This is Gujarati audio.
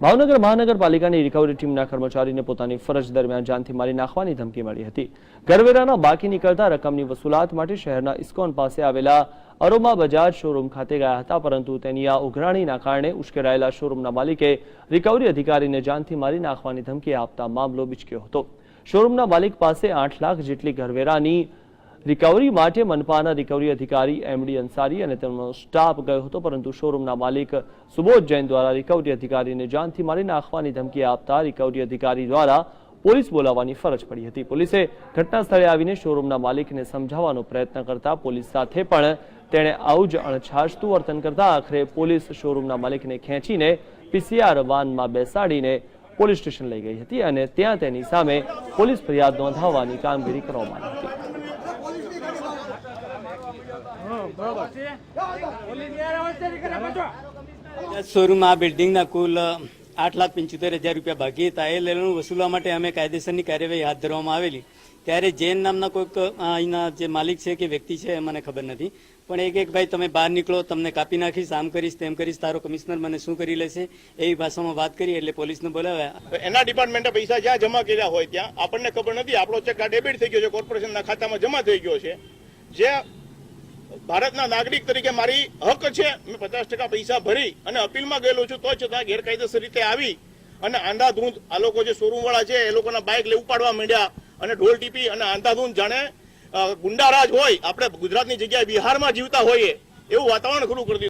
ભાવનગર મહાનગરપાલિકાની રિકવરી ટીમના કર્મચારીને પોતાની ફરજ દરમિયાન જાનથી મારી નાખવાની ધમકી મળી હતી. કરવેરાના બાકી નીકળતા રકમની વસૂલાત માટે શહેરના ઇસ્કોન પાસે આવેલા અરોમા બજાજ શોરૂમ ખાતે ગયા હતા, પરંતુ તેની આ ઉઘરાણીના કારણે ઉશ્કેરાયેલા શોરૂમના માલિકે રિકવરી અધિકારીને જાનથી મારી નાખવાની ધમકી આપતા મામલો બિચક્યો હતો. શોરૂમના માલિક પાસે આઠ લાખ જેટલી ઘરવેરાની રિકવરી માટે મનપાના રિકવરી અધિકારી એમડી અંસારી અને તેમનો સ્ટાફ ગયો હતો, પરંતુ શોરૂમના માલિક સુબોધ જૈન દ્વારા રિકવરી અધિકારીને જાનથી મારી નાખવાની ધમકી આપતા રિકવરી અધિકારી દ્વારા પોલીસ બોલાવવાની ફરજ પડી હતી. પોલીસે ઘટના સ્થળે આવીને શોરૂમના માલિકને સમજાવવાનો પ્રયત્ન કરતા પોલીસ સાથે પણ તેણે આવું જ અણછાશતું વર્તન કરતા આખરે પોલીસ શોરૂમના માલિકને ખેંચીને પીસીઆર વાનમાં બેસાડીને પોલીસ સ્ટેશન લઈ ગઈ હતી અને ત્યાં તેની સામે પોલીસ ફરિયાદ નોંધાવવાની કામગીરી કરવામાં આવી હતી. શોરૂમ આ બિલ્ડિંગના કુલ આઠ લાખ પંચોતેર હજાર રૂપિયા બાકી હતા. એ લેણું વસૂલવા માટે અમે કાયદેસરની કાર્યવાહી હાથ ધરવામાં આવેલી. ત્યારે જૈન નામના કોઈક અહીંના જે માલિક છે કે વ્યક્તિ છે એ મને ખબર નથી. પણ એક એક ભાઈ તમે બહાર નીકળો તમને કાપી નાખીશ આમ કરીશ તેમ કરીશ તારો કમિશનર મને શું કરી લેશે? એવી ભાષામાં વાત કરી એટલે પોલીસને બોલાવ્યા. એના ડિપાર્ટમેન્ટે પૈસા જ્યાં જમા કર્યા હોય ત્યાં આપણને ખબર નથી. આપણો ચેક આ ડેબિટ થઈ ગયો છે કોર્પોરેશનના ખાતામાં જમા થઈ ગયો છે. જે ભારતના નાગરિક તરીકે મારી હક છે. મેં પચાસ ટકા પૈસા ભરી અને અપીલમાં ગયેલો છું, તો છતાં ગેરકાયદેસર રીતે આવી અને આંધાધૂંધ આ લોકો જે શોરૂમ વાળા છે, એ લોકોના બાઇક લે ઉપાડવા માંડ્યા અને ઢોલ ટીપી અને આંધાધૂંધ જાણે ગુંડારાજ હોય, આપણે ગુજરાતની જગ્યાએ બિહારમાં જીવતા હોઈએ, એવું વાતાવરણ ખરું કરી